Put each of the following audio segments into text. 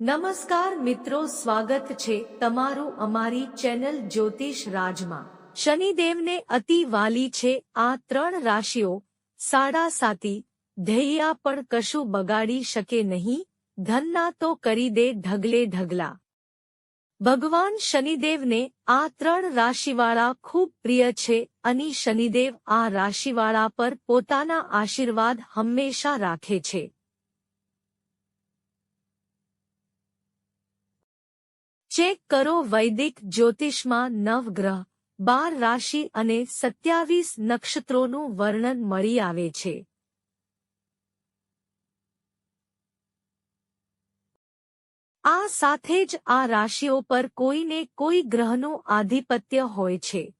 નમસ્કાર મિત્રો, સ્વાગત છે તમારું અમારી ચેનલ જ્યોતિષ રાજમાં. શનિદેવને અતિ વાલી છે આ ત્રણ રાશિઓ. સાડા સાતી, ધૈયા પણ કશું બગાડી શકે નહીં, ધનના તો કરી દે ઢગલે ઢગલા. ભગવાન શનિદેવને આ ત્રણ રાશિવાળા ખૂબ પ્રિય છે અને શનિદેવ આ રાશિવાળા પર પોતાના આશીર્વાદ હંમેશા રાખે છે. ચેક કરો વૈદિક જ્યોતિષમાં નવગ્રહ, બાર રાશિ અને સત્યાવીસ નક્ષત્રોનું વર્ણન મળી આવે છે. આ સાથે જ આ રાશિઓ પર કોઈને કોઈ ગ્રહનું આધિપત્ય હોય છે.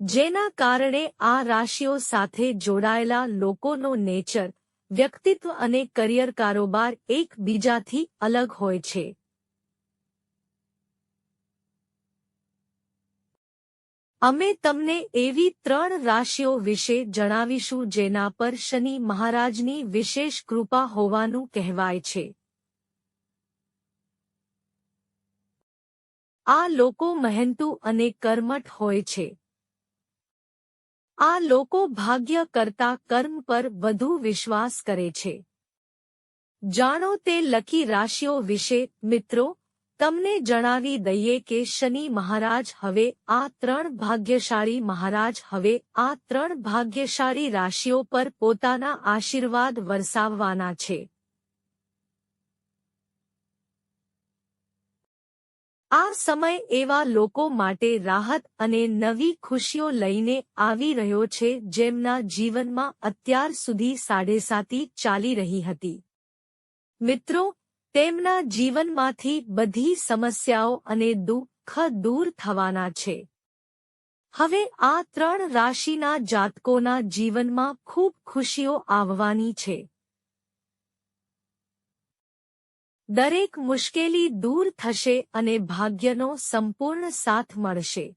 જેના કારણે આ રાશિઓ સાથે જોડાયેલા લોકોનો નેચર વ્યક્તિત્વ અને કરિયર કારોબાર એકબીજાથી અલગ હોય છે. અમે તમને એવી ત્રણ રાશિઓ વિશે જણાવીશું જેના પર શનિ મહારાજની વિશેષ કૃપા હોવાનું કહેવાય છે. આ લોકો મહેનતુ અને કર્મઠ હોય છે. આ લોકો ભાગ્ય કરતા કર્મ પર વધુ વિશ્વાસ કરે છે. જાણો તે લકી રાશિઓ વિશે, મિત્રો, તમને જણાવી દઈએ કે શનિ મહારાજ હવે આ ત્રણ ભાગ્યશાળી મહારાજ હવે આ ત્રણ ભાગ્યશાળી રાશિઓ પર પોતાના આશીર્વાદ વરસાવવાના છે. આ સમય એવા લોકો માટે રાહત અને નવી ખુશીઓ લઈને આવી રહ્યો છે જેમના જીવનમાં અત્યાર સુધી સાડેસાતી ચાલી રહી હતી. મિત્રો, તેમના જીવનમાંથી બધી સમસ્યાઓ અને દુઃખ દૂર થવાના છે. હવે આ ત્રણ રાશિના જાતકોના જીવનમાં ખૂબ ખુશીઓ આવવાની છે. દરેક મુશ્કેલી દૂર થશે અને ભાગ્યનો સંપૂર્ણ સાથ મળશે.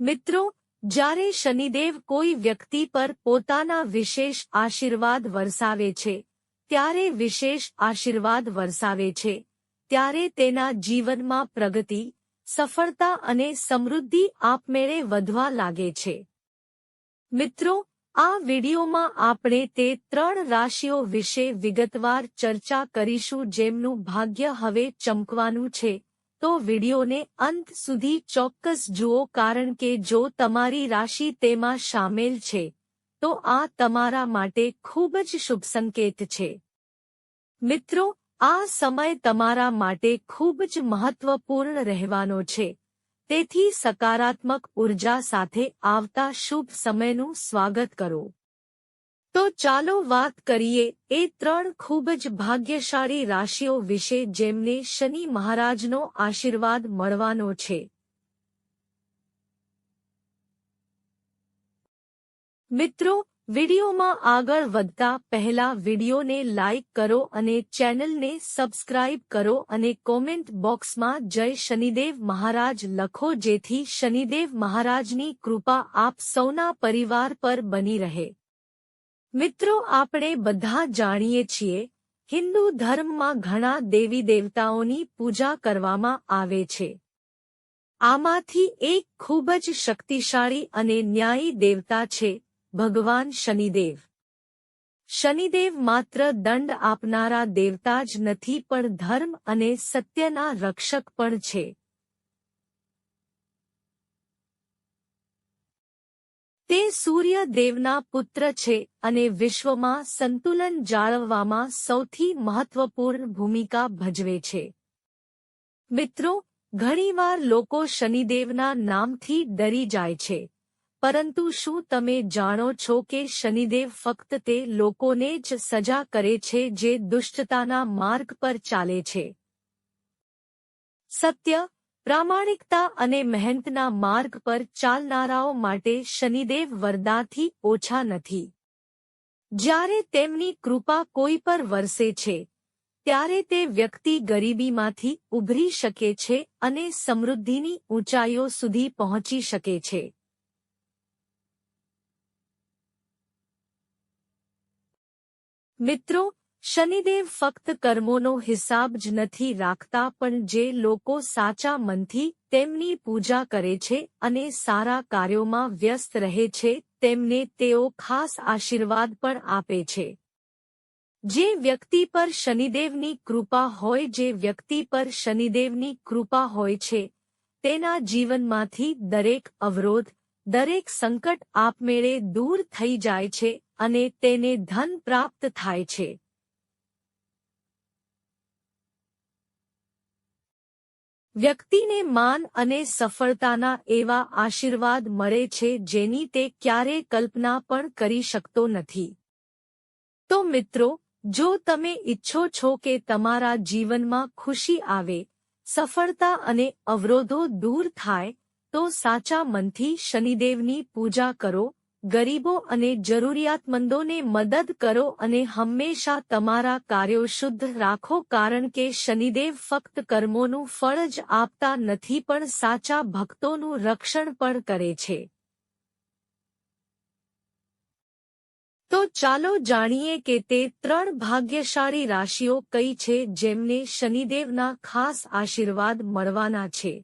મિત્રો, જ્યારે શનિદેવ કોઈ વ્યક્તિ પર પોતાના વિશેષ આશીર્વાદ વરસાવે છે, ત્યારે વિશેષ આશીર્વાદ વરસાવે છે, ત્યારે તેના જીવનમાં પ્રગતિ, સફળતા અને સમૃદ્ધિ આપમેળે વધવા લાગે છે. મિત્રો આ વિડીયોમાં આપણે તે ત્રણ રાશિઓ વિશે વિગતવાર ચર્ચા કરીશું જેમનું ભાગ્ય હવે ચમકવાનું છે. તો વિડીયોને અંત સુધી ચોક્કસ જુઓ કારણ કે જો તમારી રાશિ તેમાં સામેલ છે, તો આ તમારા માટે ખૂબ જ શુભ સંકેત છે. મિત્રો, આ સમય તમારા માટે ખૂબ જ મહત્વપૂર્ણ રહેવાનો છે. તેથી સકારાત્મક ઊર્જા સાથે આવતા શુભ સમયનું સ્વાગત કરો. તો ચાલો વાત કરીએ એ ત્રણ ખૂબ જ ભાગ્યશાળી રાશિઓ વિશે જેમને શનિ મહારાજનો આશીર્વાદ મળવાનો છે. મિત્રો વિડિયોમાં આગળ વધતા પહેલા વિડિયોને લાઇક કરો અને ચેનલને સબસ્ક્રાઇબ કરો અને કોમેન્ટ બોક્સમાં જય શનિદેવ મહારાજ લખો જેથી શનિદેવ મહારાજની કૃપા આપ સૌના પરિવાર પર બની રહે. મિત્રો, આપણે બધા જાણીએ છીએ, હિન્દુ ધર્મમાં ઘણા દેવી દેવતાઓની પૂજા કરવામાં આવે છે. આમાંથી એક ખૂબ જ શક્તિશાળી અને ન્યાયી દેવતા છે ભગવાન શનિદેવ. શનિદેવ માત્ર દંડ આપનારા દેવતા જ નથી, પણ ધર્મ અને સત્યના રક્ષક પણ છે. તે સૂર્ય દેવના પુત્ર છે અને વિશ્વમાં સંતુલન જાળવવામાં સૌથી મહત્વપૂર્ણ ભૂમિકા ભજવે છે. મિત્રો, ઘણીવાર લોકો શનિદેવના નામથી ડરી જાય છે. પરંતુ શું તમે જાણો છો કે શનિદેવ ફક્ત તે લોકોને જ સજા કરે છે જે દુષ્ટતાના માર્ગ પર ચાલે છે? સત્ય, પ્રામાણિકતા અને મહેનતના માર્ગ પર ચાલનારાઓ માટે શનિદેવ વરદાથી ઓછા નથી. જ્યારે તેમની કૃપા કોઈ પર વરસે છે, ત્યારે તે વ્યક્તિ ગરીબીમાંથી ઉભરી શકે છે અને સમૃદ્ધિની ઊંચાઈઓ સુધી પહોંચી શકે છે. મિત્રો, શનિદેવ ફક્ત કર્મોનો હિસાબ જ નથી રાખતા પણ જે લોકો સાચા મનથી તેમની પૂજા કરે છે અને સારા કાર્યોમાં વ્યસ્ત રહે છે, તેમને તેઓ ખાસ આશીર્વાદ પણ આપે છે. જે વ્યક્તિ પર શનિદેવની કૃપા હોય, જે વ્યક્તિ પર શનિદેવની કૃપા હોય છે, તેના જીવનમાંથી દરેક અવરોધ, દરેક સંકટ આપમેળે દૂર થઈ જાય છે અને તેને ધન પ્રાપ્ત થાય છે. વ્યક્તિને માન અને સફળતાના એવા આશીર્વાદ મળે છે જેની તે ક્યારે કલ્પના પણ કરી શકતો નથી. તો મિત્રો, જો તમે ઈચ્છો છો કે તમારા જીવનમાં ખુશી આવે, સફળતા અને અવરોધો દૂર થાય, તો સાચા મનથી શનિદેવની પૂજા કરો ગરીબો અને જરૂરિયાતમંદોને મદદ કરો અને હંમેશા તમારા કાર્યો શુદ્ધ રાખો કારણ કે શનિદેવ ફક્ત કર્મોનું ફળ જ આપતા નથી પણ સાચા ભક્તોનું રક્ષણ પણ કરે છે. તો ચાલો જાણીએ કે તે ત્રણ ભાગ્યશાળી રાશિઓ કઈ છે જેમને શનિદેવના ખાસ આશીર્વાદ મળવાના છે.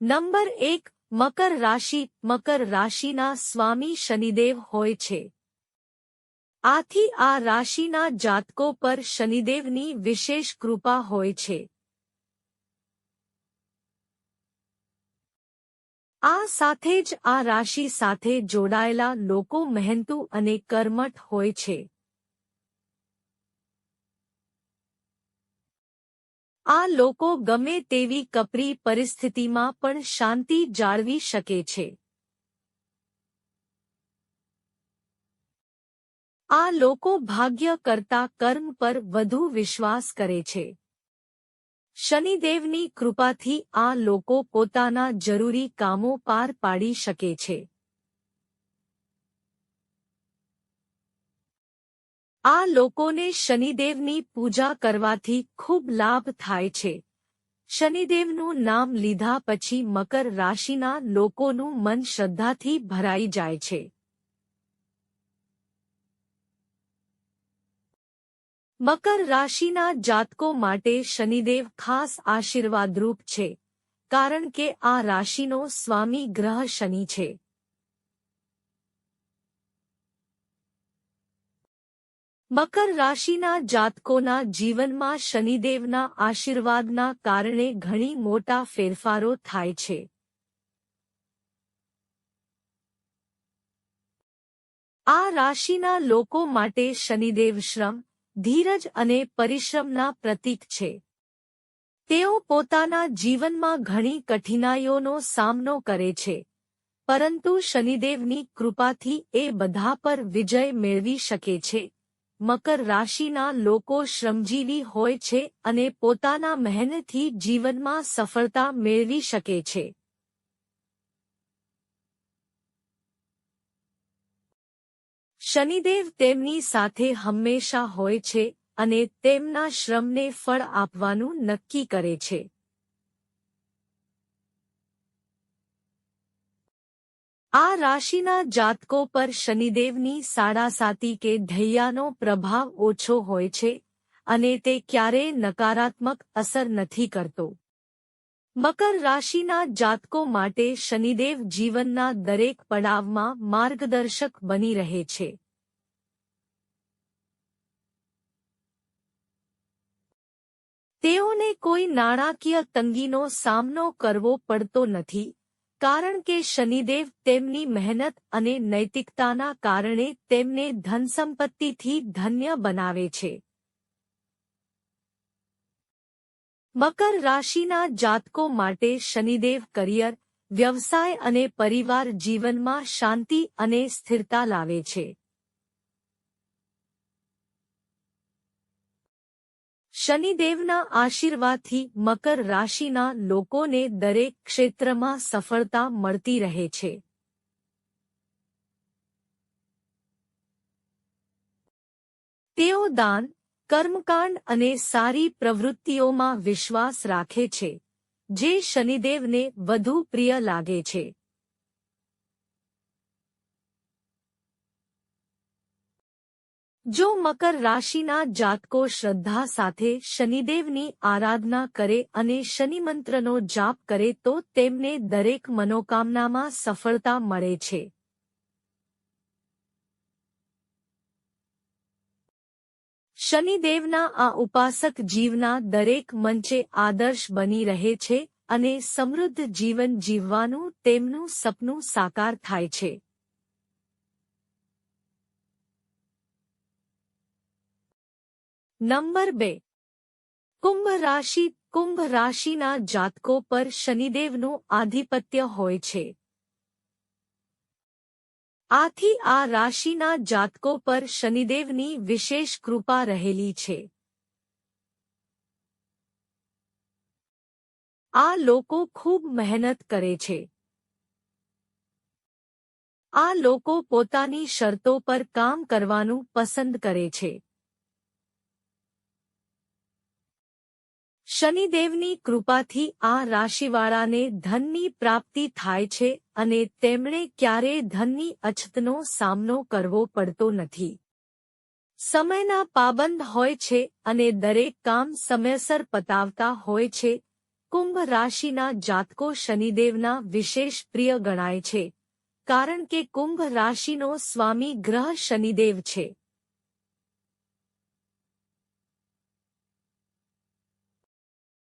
નંબર એક, મકર રાશિ, મકર રાશિના સ્વામી શનિદેવ હોય છે. આથી આ રાશિના જાતકો પર શનિદેવની વિશેષ કૃપા હોય છે. આ સાથે જ આ રાશિ સાથે જોડાયેલા લોકો મહેનતુ અને કર્મઠ હોય છે. આ લોકો ગમે તેવી કપરી પરિસ્થિતિમાં પણ શાંતિ જાળવી શકે છે. આ લોકો ભાગ્ય કરતા કર્મ પર વધુ વિશ્વાસ કરે છે. શનિદેવની કૃપાથી આ લોકો પોતાના જરૂરી કામો પાર પાડી શકે છે. આ લોકોને શનિદેવની પૂજા કરવાથી ખૂબ લાભ થાય છે. શનિદેવનું નામ લીધા પછી મકર રાશિના લોકોનું મન શ્રદ્ધાથી ભરાઈ જાય છે. મકર રાશિના જાતકો માટે શનિદેવ ખાસ આશીર્વાદરૂપ છે, કારણ કે આ રાશિનો સ્વામી ગ્રહ શનિ છે. મકર રાશિના જાતકોના જીવનમાં શનિદેવના આશીર્વાદના કારણે ઘણી મોટા ફેરફારો થાય છે. આ રાશિના લોકો માટે શનિદેવ શ્રમ, ધીરજ અને પરિશ્રમના પ્રતીક છે. તેઓ પોતાના જીવનમાં ઘણી કઠિનાઈઓનો સામનો કરે છે, પરંતુ શનિદેવની કૃપાથી એ બધા પર વિજય મેળવી શકે છે. મકર રાશિના લોકો શ્રમજીવી હોય છે અને પોતાના મહેનતથી જીવનમાં સફળતા મેળવી શકે છે. શનિદેવ તેમની સાથે હંમેશા હોય છે અને તેમના શ્રમને ફળ આપવાનું નક્કી કરે છે. આ રાશિના જાતકો પર શનિદેવની સાડાસાતી કે ધૈયાનો પ્રભાવ ઓછો હોય છે અને તે ક્યારેય નકારાત્મક અસર નથી કરતો. મકર રાશિના જાતકો માટે શનિદેવ જીવનના દરેક પડાવમાં માર્ગદર્શક બની રહે છે. તેઓને કોઈ નાણાકીય તંગીનો સામનો કરવો પડતો નથી. કારણ કે શનિદેવ તેમની મહેનત અને નૈતિકતાના કારણે તેમને ધનસંપત્તિથી ધન્ય બનાવે છે. મકર રાશિના જાતકો માટે શનિદેવ કરિયર, વ્યવસાય અને પરિવાર જીવનમાં શાંતિ અને સ્થિરતા લાવે છે. શનિદેવના આશીર્વાદથી મકર રાશિના લોકોને દરેક ક્ષેત્રમાં સફળતા મળતી રહે છે. તેઓ દાન, કર્મકાંડ અને સારી પ્રવૃત્તિઓમાં વિશ્વાસ રાખે છે, જે શનિદેવને વધુ પ્રિય લાગે છે. જો મકર રાશિના જાતકો શ્રદ્ધા સાથે શનિદેવની આરાધના કરે અને શનિમંત્રનો જાપ કરે તો તેમને દરેક મનોકામનામાં સફળતા મળે છે. શનિદેવના આ ઉપાસક જીવના દરેક મંચે આદર્શ બની રહે છે અને સમૃદ્ધ જીવન જીવવાનું તેમનું સપનું સાકાર થાય છે. નંબર બે. કુંભ રાશિ, કુંભ રાશિના જાતકો પર શનિદેવનું આધિપત્ય હોય છે. આથી આ રાશિના જાતકો પર શનિદેવની વિશેષ કૃપા રહેલી છે. આ લોકો ખૂબ મહેનત કરે છે. આ લોકો પોતાની શરતો પર કામ કરવાનું પસંદ કરે છે. શનિદેવની કૃપાથી આ રાશિવાળાને ધનની પ્રાપ્તિ થાય છે અને તેમણે ક્યારેય ધનની અછતનો સામનો કરવો પડતો નથી. સમયના પાબંદ હોય છે અને દરેક કામ સમયસર પતાવતા હોય છે. કુંભ રાશિના જાતકો શનિદેવના વિશેષ પ્રિય ગણાય છે. કારણ કે કુંભ રાશિનો સ્વામી ગ્રહ શનિદેવ છે.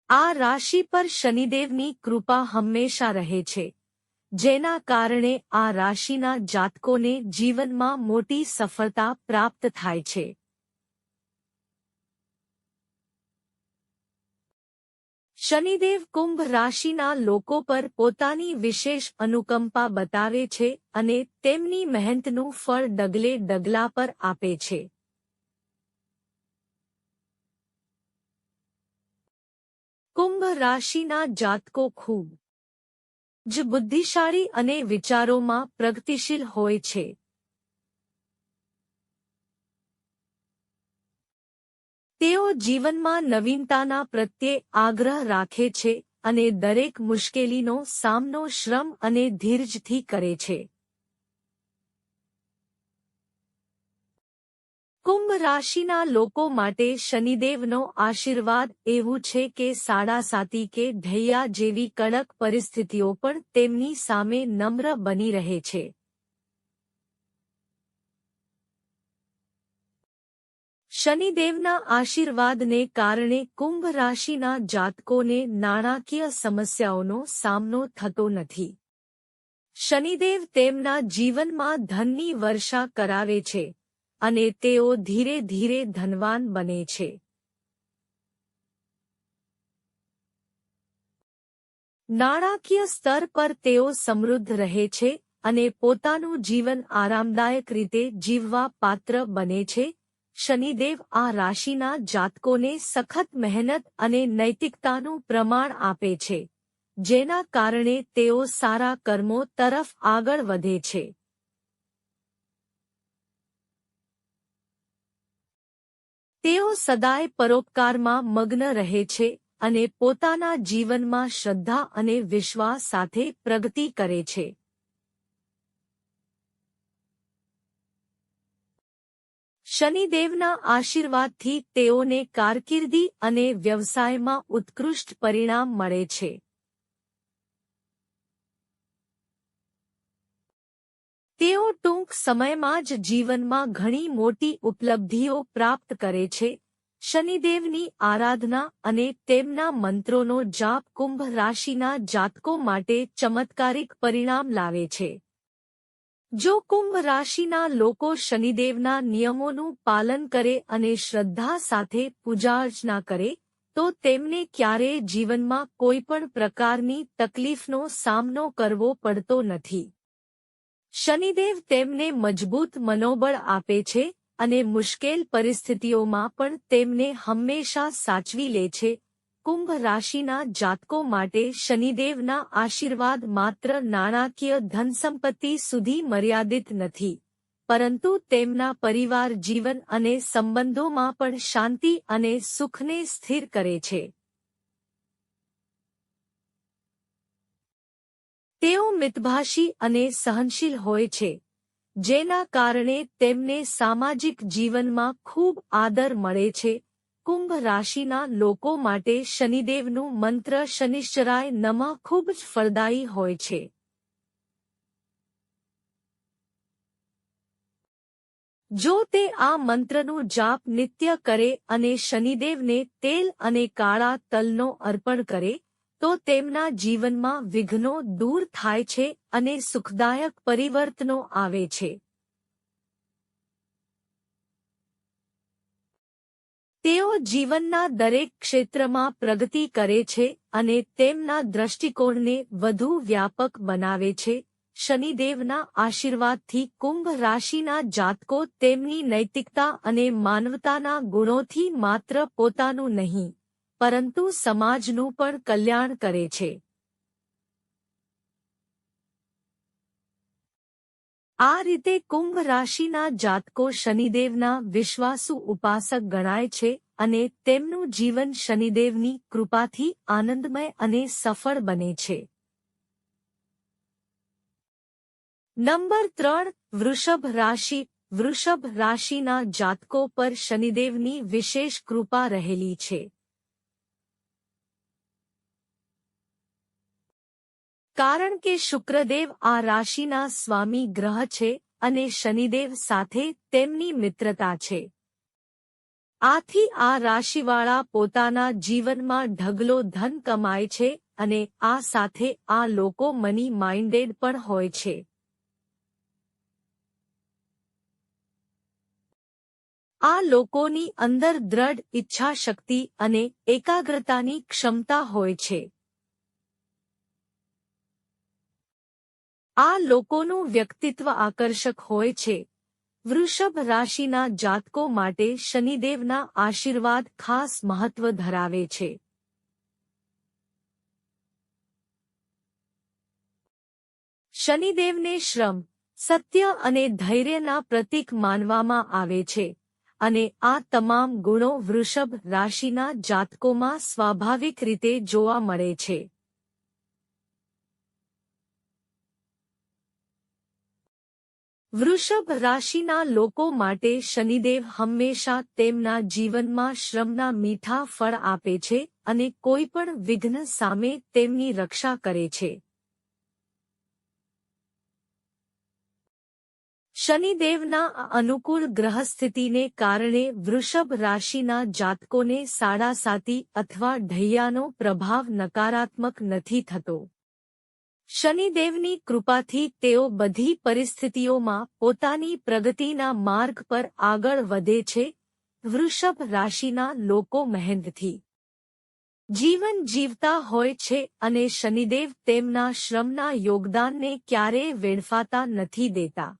આ રાશિ પર શનિદેવની કૃપા હંમેશા રહે છે. જેના કારણે આ રાશિના જાતકોને જીવનમાં મોટી સફળતા પ્રાપ્ત થાય છે. શનિદેવ કુંભ રાશિના લોકો પર પોતાની વિશેષ અનુકંપા બતાવે છે અને તેમની મહેનતનું ફળ ડગલે ડગલા પર આપે છે. કુંભ રાશિના જાતકો ખૂબ જ બુદ્ધિશાળી અને વિચારોમાં પ્રગતિશીલ હોય છે. તેઓ જીવનમાં નવીનતાના પ્રત્યે આગ્રહ રાખે છે અને દરેક મુશ્કેલીનો સામનો શ્રમ અને ધીરજથી કરે છે. કુંભ રાશિના લોકો માટે શનિદેવનો આશીર્વાદ એવું છે કે સાડાસાતી કે ઢૈયા જેવી કડક પરિસ્થિતિઓ પણ તેમની સામે નમ્ર બની રહે છે. શનિદેવના આશીર્વાદને કારણે કુંભ રાશિના જાતકોને નાણાકીય સમસ્યાઓનો સામનો થતો નથી. શનિદેવ તેમના જીવનમાં ધનની વર્ષા કરાવે છે. અને તેઓ ધીરે ધીરે ધનવાન બને છે. નાણાકીય સ્તર પર તેઓ સમૃદ્ધ રહે છે અને પોતાનું જીવન આરામદાયક રીતે જીવવા પાત્ર બને છે. શનિદેવ આ રાશિના જાતકોને સખત મહેનત અને નૈતિકતાનું પ્રમાણ આપે છે, જેના કારણે તેઓ સારા કર્મો તરફ આગળ વધે છે. તેઓ સદાય પરોપકારમાં મગ્ન રહે છે અને પોતાના જીવનમાં શ્રદ્ધા અને વિશ્વાસ સાથે પ્રગતિ કરે છે. શનિદેવના આશીર્વાદથી તેઓને કારકિર્દી અને વ્યવસાયમાં ઉત્કૃષ્ટ પરિણામ મળે છે. તેઓ ટૂંક સમયમાં જ જીવનમાં ઘણી મોટી ઉપલબ્ધિઓ પ્રાપ્ત કરે છે. શનિદેવની આરાધના અને તેમના મંત્રોનો જાપ કુંભ રાશિના જાતકો માટે ચમત્કારિક પરિણામ લાવે છે. જો કુંભ રાશિના લોકો શનિદેવના નિયમોનું પાલન કરે અને શ્રદ્ધા સાથે પૂજાઅર્ચના કરે, તો તેમને ક્યારેય જીવનમાં કોઈપણ પ્રકારની તકલીફનો સામનો કરવો પડતો નથી. શનિદેવ તેમને મજબૂત મનોબળ આપે છે અને મુશ્કેલ પરિસ્થિતિઓમાં પણ તેમને હંમેશા સાચવી લે છે. કુંભ રાશિના જાતકો માટે શનિદેવના આશીર્વાદ માત્ર નાણાકીય ધનસંપત્તિ સુધી મર્યાદિત નથી. પરંતુ તેમના પરિવાર, જીવન અને સંબંધોમાં પણ શાંતિ અને સુખને સ્થિર કરે છે. તેઓ મિતભાષી અને સહનશીલ હોય છે, જેના કારણે તેમને સામાજિક જીવનમાં ખૂબ આદર મળે છે. કુંભ રાશિના લોકો માટે શનિદેવનું મંત્ર શનિશ્ચરાય નમઃ ખૂબ જ ફળદાયી હોય છે. જો તે આ મંત્રનું જાપ નિત્ય કરે અને શનિદેવને તેલ અને કાળા તલનો અર્પણ કરે તો તેમના જીવનમાં વિઘ્નો દૂર થાય છે અને સુખદાયક પરિવર્તનો આવે છે. તેઓ જીવનના દરેક ક્ષેત્રમાં પ્રગતિ કરે છે અને તેમના દ્રષ્ટિકોણને વધુ વ્યાપક બનાવે છે. શનિદેવના આશીર્વાદથી કુંભ રાશિના જાતકો તેમની નૈતિકતા અને માનવતાના ગુણોથી માત્ર પોતાનું નહીં. પરંતુ સમાજનું પણ કલ્યાણ કરે છે. આ રીતે કુંભ રાશિના જાતકો શનિદેવના વિશ્વાસુ ઉપાસક ગણાય છે અને તેમનું જીવન શનિદેવની કૃપાથી આનંદમય અને સફળ બને છે. નંબર ત્રણ, વૃષભ રાશિ. વૃષભ રાશિના જાતકો પર શનિદેવની વિશેષ કૃપા રહેલી છે. કારણ કે શુક્રદેવ આ રાશિના સ્વામી ગ્રહ છે અને શનિદેવ સાથે તેમની મિત્રતા છે. આથી આ રાશિવાળા પોતાના જીવનમાં ઢગલો ધન કમાય છે અને આ સાથે આ લોકો મની માઇન્ડેડ પણ હોય છે. આ લોકોની અંદર દ્રઢ ઈચ્છાશક્તિ અને એકાગ્રતાની ક્ષમતા હોય છે. આ લોકોનું વ્યક્તિત્વ આકર્ષક હોય છે. વૃષભ રાશિના જાતકો માટે શનિદેવના આશીર્વાદ ખાસ મહત્વ ધરાવે છે. શનિદેવને શ્રમ, સત્ય અને ધૈર્યના પ્રતીક માનવામાં આવે છે અને આ તમામ ગુણો વૃષભ રાશિના જાતકોમાં સ્વાભાવિક રીતે જોવા મળે છે. વૃષભ રાશિના લોકો માટે શનિદેવ હંમેશા તેમના જીવનમાં શ્રમના મીઠા ફળ આપે છે અને કોઈપણ વિઘ્ન સામે તેમની રક્ષા કરે છે. શનિદેવના અનુકૂળ ગ્રહસ્થિતિને કારણે વૃષભ રાશિના જાતકોને સાડાસાતી અથવા ઢૈયાનો પ્રભાવ નકારાત્મક નથી થતો. શનિદેવની કૃપાથી તેઓ બધી પરિસ્થિતિઓમાં પોતાની પ્રગતિના માર્ગ પર આગળ વધે છે, વૃષભ રાશિના લોકો મહેનતથી જીવન જીવતા હોય છે અને શનિદેવ તેમના શ્રમના યોગદાનને ક્યારેય વેડફાતા નથી દેતા.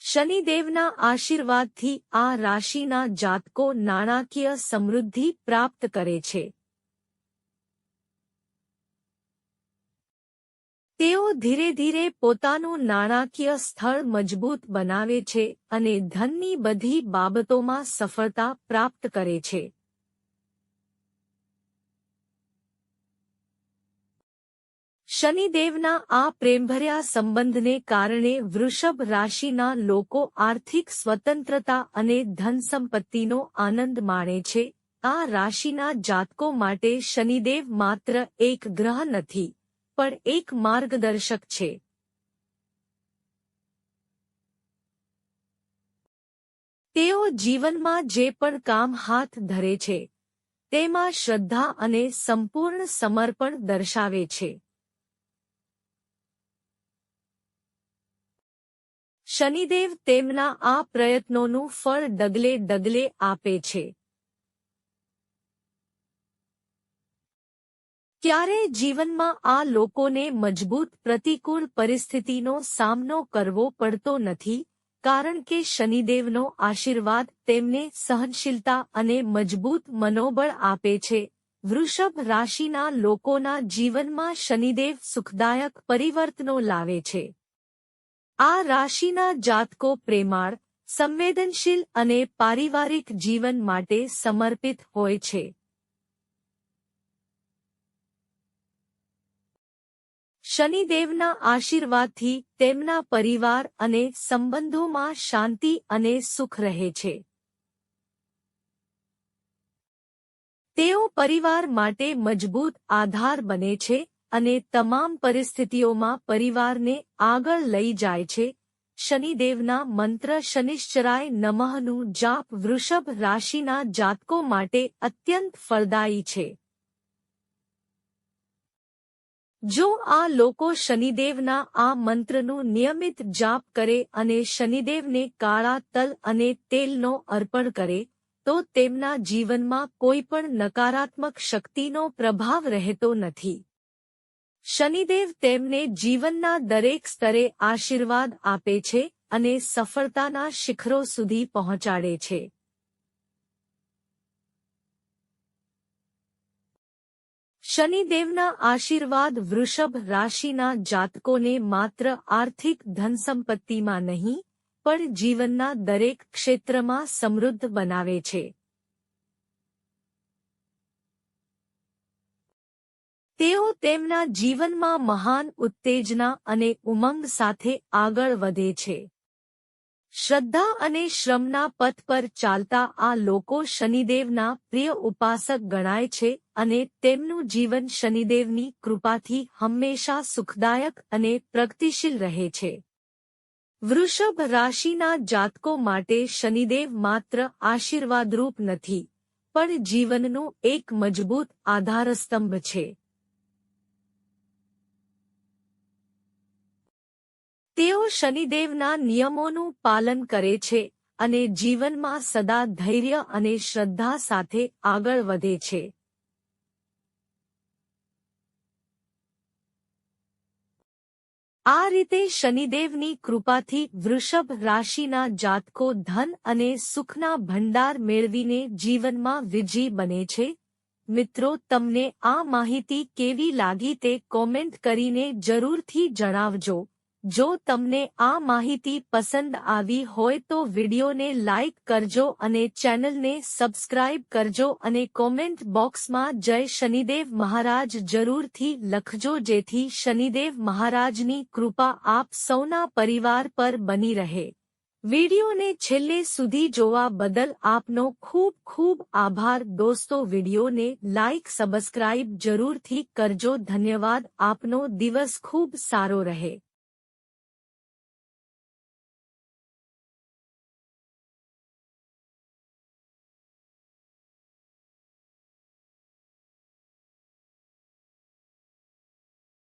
શનિદેવના આશીર્વાદથી આ રાશિના જાતકો નાણાકીય સમૃદ્ધિ પ્રાપ્ત કરે છે. તેઓ ધીરે ધીરે પોતાનું નાણાકીય સ્થળ મજબૂત બનાવે છે અને ધનની બધી બાબતોમાં સફળતા પ્રાપ્ત કરે છે. શનિદેવના આ પ્રેમભર્યા સંબંધને કારણે વૃષભ રાશિના લોકો આર્થિક સ્વતંત્રતા અને ધનસંપત્તિનો આનંદ માણે છે. આ રાશિના જાતકો માટે શનિદેવ માત્ર એક ગ્રહ નથી. પણ એક માર્ગદર્શક છે. તેઓ જીવનમાં જે પણ કામ હાથ ધરે છે, તેમાં શ્રદ્ધા અને સંપૂર્ણ સમર્પણ દર્શાવે છે. શનિદેવ તેમના આ પ્રયત્નોનું ફળ ડગલે ડગલે આપે છે. ત્યારે જીવનમાં આ લોકોને મજબૂત પ્રતિકૂળ પરિસ્થિતિનો સામનો કરવો પડતો નથી, કારણ કે શનિદેવનો આશીર્વાદ તેમને સહનશીલતા અને મજબૂત મનોબળ આપે છે. વૃષભ રાશિના લોકોના જીવનમાં શનિદેવ સુખદાયક પરિવર્તનો લાવે છે. આ રાશિના જાતકો પ્રેમાળ, સંવેદનશીલ અને પારિવારિક જીવન માટે સમર્પિત હોય છે. શનિદેવના આશીર્વાદથી તેમના પરિવાર અને સંબંધોમાં શાંતિ અને સુખ રહે છે. તેઓ પરિવાર માટે મજબૂત આધાર બને છે અને તમામ પરિસ્થિતિઓમાં પરિવારને આગળ લઈ જાય છે. શનિદેવના મંત્ર શનિશ્ચરાય નમઃનું જાપ વૃષભ રાશિના જાતકો માટે અત્યંત ફળદાયી છે. જો આ લોકો શનિદેવના આ મંત્રનું નિયમિત જાપ કરે અને શનિદેવને કાળા તલ અને તેલનો અર્પણ કરે, તો તેમના જીવનમાં કોઈ પણ નકારાત્મક શક્તિનો પ્રભાવ રહેતો નથી. શનિદેવ તેમને જીવનના દરેક સ્તરે આશીર્વાદ આપે છે અને સફળતાના શિખરો સુધી પહોંચાડે છે. શનિદેવના આશીર્વાદ વૃષભ રાશિના જાતકોને માત્ર આર્થિક ધનસંપત્તિમાં નહીં, પણ જીવનના દરેક ક્ષેત્રમાં સમૃદ્ધ બનાવે છે. તેઓ તેમના જીવનમાં મહાન ઉત્તેજના અને ઉમંગ સાથે આગળ વધે છે. શ્રદ્ધા અને શ્રમના પથ પર ચાલતા આ લોકો શનિદેવના પ્રિય ઉપાસક ગણાય છે અને તેમનું જીવન શનિદેવની કૃપાથી હંમેશા સુખદાયક અને પ્રગતિશીલ રહે છે. વૃષભ રાશિના જાતકો માટે શનિદેવ માત્ર આશીર્વાદરૂપ નથી, પણ જીવનનું એક મજબૂત આધારસ્તંભ છે. તેઓ શનિદેવના નિયમોનું પાલન કરે છે અને જીવનમાં સદા ધૈર્ય અને શ્રદ્ધા સાથે આગળ વધે છે. આ રીતે શનિદેવની કૃપાથી વૃષભ રાશિના જાતકો ધન અને સુખના ભંડાર મેળવીને જીવનમાં વિજયી બને છે. મિત્રો, તમને આ માહિતી કેવી લાગી તે કોમેન્ટ કરીને જરૂરથી જણાવજો. જો તમને આ માહિતી પસંદ આવી હોય તો વિડિયોને લાઇક કરજો અને ચેનલને સબસ્ક્રાઇબ કરજો અને કોમેન્ટ બોક્સમાં જય શનિદેવ મહારાજ જરૂરથી લખજો જેથી શનિદેવ મહારાજની કૃપા આપ સૌના પરિવાર પર બની રહે. વિડિયોને છેલ્લે સુધી જોવા બદલ આપનો ખૂબ ખૂબ આભાર દોસ્તો, વિડિયોને લાઇક સબસ્ક્રાઇબ જરૂરથી કરજો. ધન્યવાદ. આપનો દિવસ ખૂબ સારો રહે.